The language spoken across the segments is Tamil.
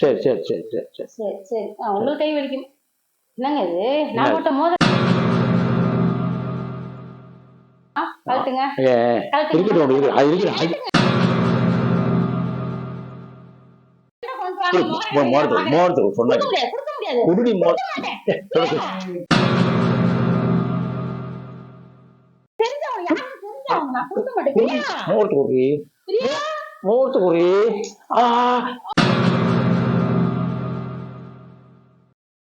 சரி சரி சரி சரி சரி சரி உங்களுக்கு கை வலிக்கும் என்னங்க இது நான் போட்ட ஆ, கழட்டுங்க இருக்கட்டும் இருக்கு அது இருக்கு அது கொண்டு வாங்க, மோதிரம் மோரத்து வாங்க. மோரத்து கொடுக்க சொன்னாங்க முடியாது கொடுக்க முடியாது குருடி மோர தெரிஞ்சவங்க யாரும் தெரிஞ்சவங்க நான் கொடுக்க மாட்டேன் பிரியா, மோரத்து குருடி பிரியா. மோரத்து குருடி ஆ.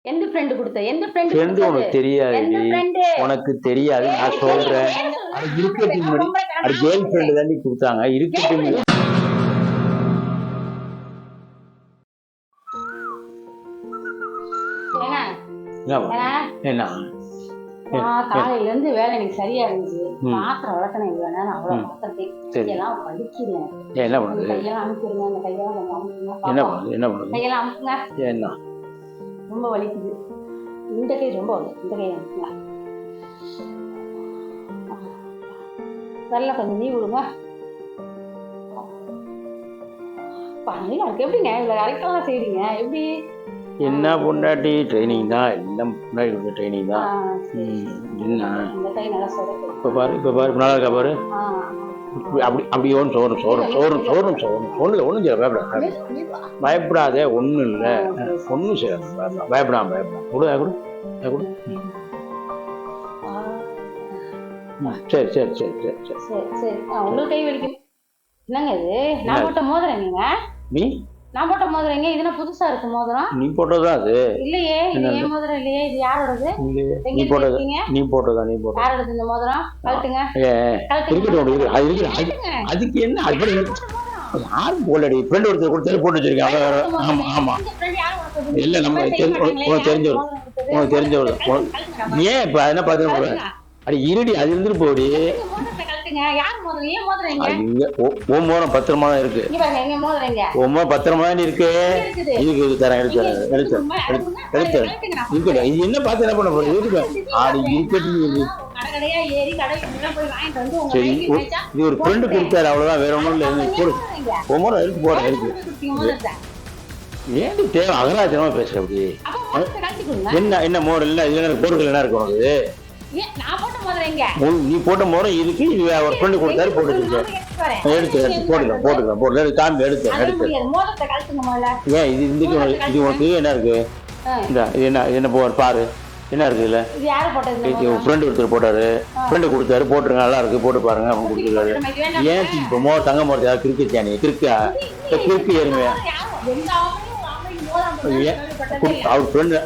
எந்த ஃப்ரெண்டு கொடுத்த? எந்த ஃப்ரெண்டு ஃப்ரெண்டு உனக்கு தெரியாது. உனக்கு தெரியாது. நான் சொல்றேன். அது இருக்கட்டும் முன்னாடி அது கேர்ள் ஃப்ரெண்டு தாண்டி கொடுத்தாங்க. முன்னாடி. ஏங்க, என்ன என்ன நான் காலையில இருந்து வேலை எனக்கு சரியா இருந்துச்சு. பாத்திரம் விளக்கணும் இவ்வளவு நேரம். அவ்வளவு. பாத்திரத்தை வலிக்கிறேன் ஏன் என்ன பண்ணுது? கையெல்லாம் அமுக்கிடுங்க அந்த கையெல்லாம் என்ன. பண்ணுது? என்ன பண்ணுது? கையெல்லாம் அமுக்குங்க. என்ன? ரொம்ப வலிக்குது. இந்த கை ரொம்ப இந்த கை அமுக்குங்க. வெள்ள கொஞ்சம் நீ விடுங்க. நல்லா இருக்கு. எப்படிங்க? இவ்வளவு அரைக்கலாம் செய்றீங்க? எப்படி? என்ன பொண்டாட்டி ட்ரைனிங் தான் எல்லாம் பொண்டாட்டி கொடுத்த ட்ரைனிங் தான் என்ன? இப்போ பாரு இப்போ பாரு இப்ப இருக்கா பாரு? அப்படி அப்படி ஒன்று சோறும் சோறும் சோறும் சோறும் சோறும். ஒன்றும் ஒன்றும் செய்ய பயப்படாத. பயப்படாதே ஒன்றும் இல்லை. ஒன்றும் செய்யாது. பயப்படாம பயப்படாம கொடு கொடு கொடு. சரி சரி சரி சரி சரி. சரி உங்களுக்கு கை வலிக்கும் என்னங்க இது? நான் போட்ட மோதிரம் நீங்க? நீ? நான் போட்ட மோதிரம் எங்க? இதுனா புதுசா இருக்கு மோதிரம்? நீ போட்டதா அது. இல்லையே இது? ஏன் மோதிரம் இல்லையே இது யாரோடது? நீ போட்டது நீ போட்டதா நீ போட்டதா யாரோடது இந்த மோதிரம்? கழட்டுங்க. இருக்கட்டும் இருக்கு அது இருக்கு. அதுக்கு என்ன அது யாரும் போடலடி. ஃப்ரெண்ட் ஒருத்தர் கொடுத்தாரு போட்டு வச்சிருக்கேன் ஆமா ஆமா? இல்ல, நம்ம தெரிஞ்சவர். உனக்கு தெரிஞ்சவர். ஏன் இப்ப என்ன கழட்டுங்க. அடி இருடி அது இருந்துட்டு போடி கழட்டுங்க. யார் மோதிரம்? ஏன் மோதிரம் இங்க ஓ- உன் மோரம் பத்திரமா தான் இருக்கு இங்க பாருங்க, எங்க மோதிரம் எங்க? உன் மோரம் பத்திரமா தான் இருக்கு. இதுக்கு இது தரேன் எடுத்து தரேன். எடுத்து எடுத்து. இருக்கட்டும் இது என்ன பார்த்து என்ன பண்ண போறோம் இருக்கு ஆடி இருக்கட்டும் சரி இது ஒரு ஃப்ரெண்டு கொடுத்தாரு அவ்வளவுதான் வேற ஒண்ணும் இல்லை ஏன் மோதிரம்? உன் மோரம் இருக்கு போறேன் இருக்கு மோதிரம். ஏன்டி தேவை அகராஜமா பேசுற அப்படி. என்ன என்ன மோரம் இல்ல இது எனக்கு போடுறது என்ன இருக்கு உனக்கு நீ போட்ட மோரம் இதுக்கு இது ஒரு ஃப்ரெண்டு கொடுத்தாரு போட்டு எடுத்து. எடுத்து போட்டுக்கலாம் போட்டுக்கலாம் போட்டு காம்பி எடுத்து எடுத்து. ஏன் இது இதுக்கு உனக்கு இது உனக்கு என்ன இருக்கு. இந்த இது என்ன இது என்ன பாரு. என்ன இருக்கு இதுல? இது யாரு போட்டது இந்த இது மோதிரம்? ஃப்ரெண்டு ஒருத்தர் போட்டாரு. ஃப்ரெண்டு கொடுத்தாரு போட்டுருங்க நல்லா இருக்கு போட்டு பாருங்க அப்படின்னு கொடுத்துருக்காரு. ஏன் இப்போ மோ தங்க மோரத்து யாரும் கிறுக்கு நீ? கிறுக்கா? இந்த கிறுக்கு எருமையா. அவர் ஃப்ரெண்டு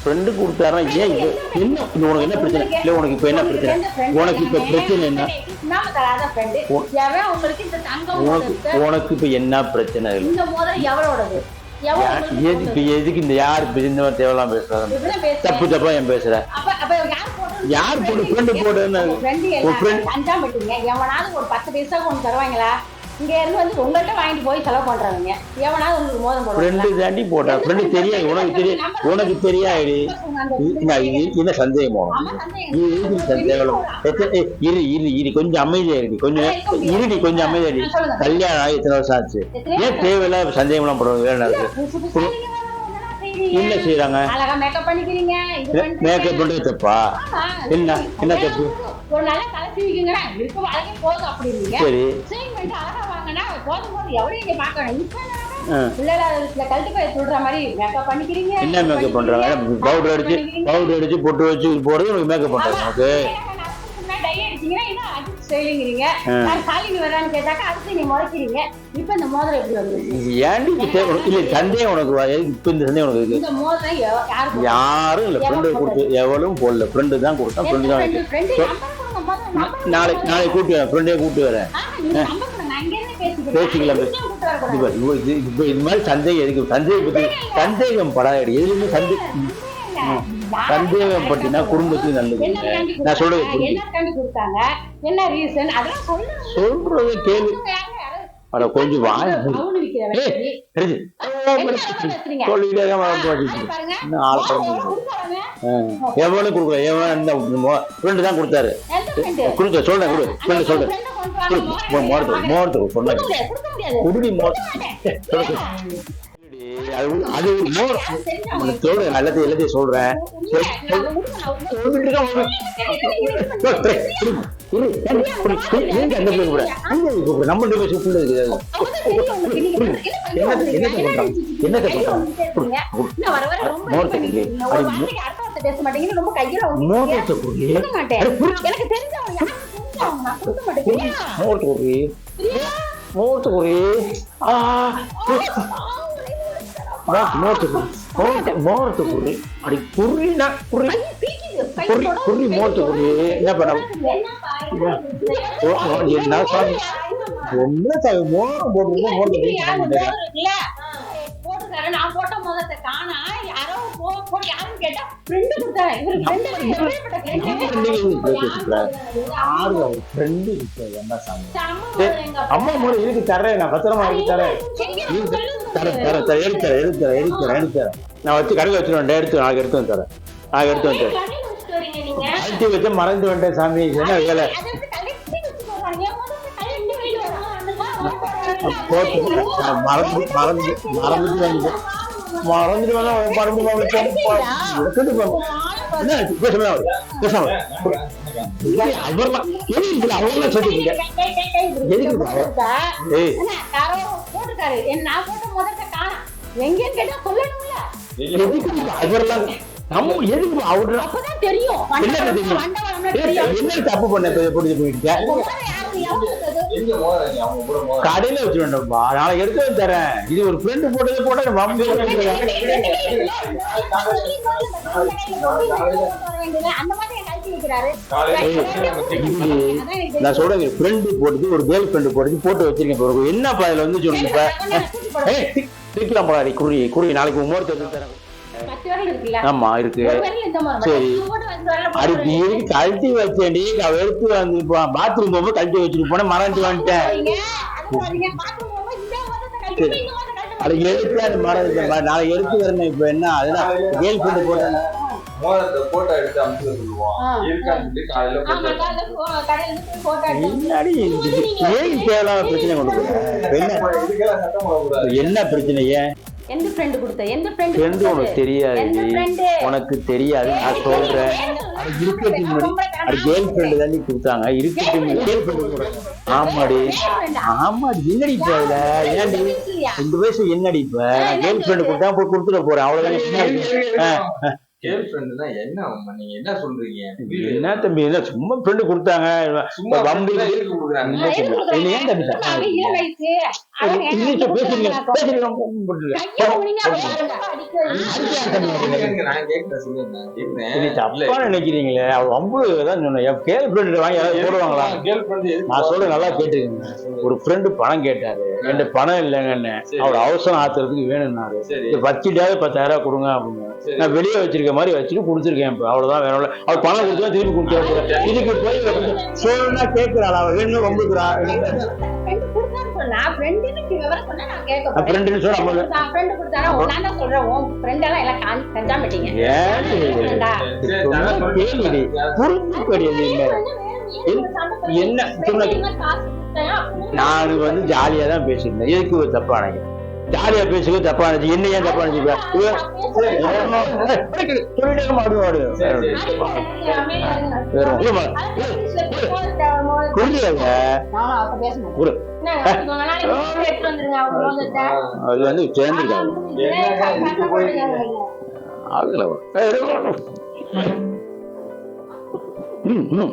ஃப்ரெண்டு கொடுத்தாரா ஏன் இது? என்ன? இது உனக்கு என்ன பிரச்சனை? இல்லை உனக்கு இப்போ என்ன பிரச்சனை? உனக்கு இப்போ பிரச்சனை என்ன? உனக்கு உனக்கு இப்போ என்ன பிரச்சனை? இல்லை இப்போ எதுக்கு இந்த யார் இந்த மாதிரி தேவையெல்லாம் பேசுறாங்க தப்பு தப்பா என் பேசுற? யார் போடு போட்டு ஃப்ரெண்டு போடுன்னு? அஞ்சாம் எவனாவது ஒரு பத்து பைசா ஒண்ணு தருவாங்களா? இங்க இருந்து வந்து உங்கள்ட்ட வாங்கிட்டு போய் செலவு பண்றவங்க எவனாவது உங்களுக்கு மோதிரம் போடுவாங்களா? ஃப்ரெண்டு தாண்டி போட்டா ஃப்ரெண்டு தெரியாது. உனக்கு தெரியும் உனக்கு தெரியாது. என்ன சந்தேகம். இது சந்தேகம் இரு இரு இரு. கொஞ்சம் அமைதியா இருடி. கொஞ்சம் இருடி கொஞ்சம் அமைதியா. கல்யாணம் ஆகி எத்தனை வருஷம் ஆச்சு? ஏன் தேவையில்லாம சந்தேகம்லாம் போடுறது வேலை என்ன செய்யறாங்க அழகா மேக்கப் பண்ணிக்கிறீங்க. மேக்கப் பண்றது தப்பா. என்ன? என்ன தப்பு? ஒரு நல்ல கலை செய்வீங்க இருக்க அழகே போதும் அப்படிங்க சரி. செய்யும் பண்ணிட்டு அழகா வாங்கினா போதும் போது எவ்வளவு நீங்க பாக்கணும். பிள்ளைல போய் சொல்ற மாதிரி மேக்கப் பண்ணிக்கிறீங்க. என்ன மேக்கப் பண்றாங்க? பவுடர் அடிச்சு பவுடர் அடிச்சு பொட்டு வச்சு போறது மேக்கப் பண்றாங்க உனக்கு. டை அடிச்சீங்கன்னா நான் சாலிங் வரான்னு கேட்டாக்கா அடுத்து நீ முறைக்கிறீங்க இப்ப இந்த மோதிரம் எப்படி இது? இல்ல உனக்கு இப்ப இந்த சந்தேகம் உனக்கு இருக்கு இந்த மோதிரம்? யாரும் இல்ல ஃப்ரெண்டு கொடுத்து எவளும் போடல. ஃப்ரெண்டு தான் கொடுத்தான் ஃப்ரெண்டு தான் நாளைக்கு நாளைக்கு கூட்டி வரேன் ஃப்ரெண்டே கூட்டி வரேன். பேசிக்கலாம். இது மாதிரி சந்தேகம் எதுக்கு? சந்தேகம் பத்தி சந்தேகம் படாதடி. எதுவுமே சந்தேகம் சந்தேகம் பட்டினா குடும்பத்துக்கு நல்லது. என்ன நான் சொல்றது என்ன என்ன ரீசன் அதெல்லாம் சொல்றது கேள்வி? அட கொஞ்சம் வாய் படம் எவ்வளவு கொடுக்கல எவன் இந்த ஃப்ரெண்டு தான் கொடுத்தாரு? கொடுத்த சொல்றேன் கொடு. ஃப்ரெண்டு சொல்றேன் friend கொண்டு வாங்க, கொடு மோதிரம் அது மோர் சொல்றேன் எல்லாத்தையும் எல்லாத்தையும் சொல்றேன்? நம்ம என்ன பண்ணி என்ன- வந்தீங்க? என்னத்தை என்ன பண்றாங்க? என்னத்தை பண்றாங்க? பேச மாட்டீங்கன்னு ரொம்ப கையில. எனக்கு தெரிஞ்சவங்க குடி. ஆ, மோரத்தை, மோரத்தை குடி. மோரத்தை, மோரத்தை குடி. என்ன பண்ண என்ன சாமி? என்ன சாமி, மோரம் போட்டு மோரத்தை. போட்டுக்காரு நான் போட்ட முதல்ல காணா யாரோ போ- போ- யாருன்னு கேட்டா கொடுத்தாரு. இவரு ஃப்ரெண்டு என்ன சாமி. அம்மா மூணு இருக்கு தரேன் நான் பத்திரமா இருக்கு தரேன். தரேன் தரேன் தரேன் எடுத்து தரேன் எடுத்து தரேன் எடுத்து தரேன் எடுத்து தரேன் நான் வச்சு கடையில் வச்சுருவேன் எடுத்து நாளைக்கு எடுத்து வந்து தரேன் நாளைக்கு எடுத்து வந்து தரேன் வச்சு மறந்து வந்துட்டேன் சாமி என்ன வேலை? போட்டு மறந்து மறந்து மறந்துட்டு மறந்துட்டு வந்தா மறந்து? பேசாம. பேசாம. அவர்லாம் எதுக்கு அவர்லாம் சொல்லிட்டீங்க கை, கை, கை, கை, இப்படி எதுக்கு ஏய் போட்டுக்காரு. என் நான் போட்ட முதல்ல காணோம். எங்கேன்னு கேட்டா சொல்லணும்ல. எதுக்கு அவர்லாம் நம்ம எதுக்கு அப்பதான் தெரியும். என்ன தெரியும்? தப்பு பண்ண எப்படி போயிட்டு கடையில வச்சு வேண்டாம்ப்பா நாளைக்கு எடுத்து தரேன். இது ஒரு ஃப்ரெண்டு போட்டது போட்ட அந்த மாதிரி நான் சொல்றேன் ஃப்ரெண்டு போட்டது ஒரு கேர்ள் ஃப்ரெண்டு போட்டது போட்டு வச்சிருக்கேன் என்னப்பா இதுல வந்து சொல்லுங்க இப்ப? ஏய், தூக்கிலாம் போடாடி குருவி குருவி நாளைக்கு முகூர்த்தம் எடுத்து தரேன்? ஆமா இருக்கு. சரி. போட்டு நீ கழட்டி வச்சேன்டி? நான் எடுத்து வந்து பாத்ரூம் போகும்போது கழட்டி வச்சுட்டு போனேன் மறந்து வந்துட்டேன். அது எடுத்து மறந்து நாளைக்கு எடுத்து வரணும் இப்ப என்ன? அதெல்லாம் கேர்ள் ஃப்ரெண்டு போட்டேன். மோதிரத்தை போட்டோ எடுத்து அமுச்சு. இருக்கான்னு சொல்லி காலையில முன்னாடி ஏன் தேவையில்லாத பிரச்சனை கொண்டு என்ன? இதுக்கெல்லாம் சட்டம் போடக்கூடாது. என்ன பிரச்சனை ஏன்? எந்த friend கொடுத்த? எந்த friend ஃப்ரெண்டு கொடுத்தது? உனக்கு தெரியாது. எந்த friend? உனக்கு தெரியாது. நான் சொல்றேன். இருக்கட்டும் முன்னாடி அது கேர்ள் ஃப்ரெண்டு தாண்டி கொடுத்தாங்க. இருக்கட்டும் கேர்ள் ஃப்ரெண்டு ஆமாடி. ஆமாடி. என்னடி இப்ப ஏன்டி? இந்த வயசு என்னடி இப்ப? கேர்ள் ஃப்ரெண்டு கொடுத்தா போய் கொடுத்துட போறேன். அவ்வளவுதானே? கேர்ள் ஃப்ரெண்டுனா என்ன அம்மா? நீங்க என்ன சொல்றீங்க? என்ன தம்பி? என்ன சும்மா ஃப்ரெண்டு கொடுத்தாங்க. சும்மா வம்பு இருக்கு கொடுக்குறாங்க ஏன் தம்பி? சார்? இங்கிலீஷ்ல பேசுறீங்க? பேசுறீங்க நான் சொல்லுங்க. நினைக்கிறீங்களே. அவள் வம்பு தான் சொன்னேன். கேர்ள் ஃப்ரெண்டு வாங்கி யாராவது போடுவாங்களா? நான் சொல்ல நல்லா கேட்டுக்கங்க. ஒரு ஃப்ரெண்டு பணம் கேட்டாரு. என்கிட்ட பணம் இல்லைங்கன்னு. அவர் அவசரம் ஆத்துறதுக்கு வேணும்னாரு. வச்சுட்டாவது பத்தாயிரம் கொடுங்க அப்படின்னு. நான் வெளியே வச்சிருக்க மாதிரி வச்சுட்டு கொடுத்துருக்கேன் இப்போ. அவ்வளவுதான் வேற. அவர் பணம் கொடுத்தா திருப்பி கொடுத்து இதுக்கு போய் சொல்லணும்னா கேட்கிறாள் அவள் வேணும் ரொம்ப friend கொடுத்தான்னு சொன்னா, friend-ன்னு இப்படி விவரம் சொன்னா நான் கேட்க போறேன். ஃப்ரெண்டுன்னு சொல்ல நம்ம நான் friend கொடுத்தானா, உன் நான் தான் சொல்றேன், உன் friend எல்லாம் எல்லாம் காண்- கஞ்சாமிட்டீங்க. ஏன் friend-ஆ? சரி, சொன்னா நான் கேளுடி புரிஞ்சுக்கடி நீ என்ன நான் வந்து ஜாலியா தான் பேசியிருந்தேன். எதுக்கு ஒரு தப்பா நினைக்கிறேன் ஜாலியா பேசுறது தப்பா என்ன ஏன் தப்பா நினைச்சுப்ப சொல்லிட்டே மாடு மாடு வந்துட்டா. அது வந்து சேர்ந்துருக்காங்க அதுல ம், ம்.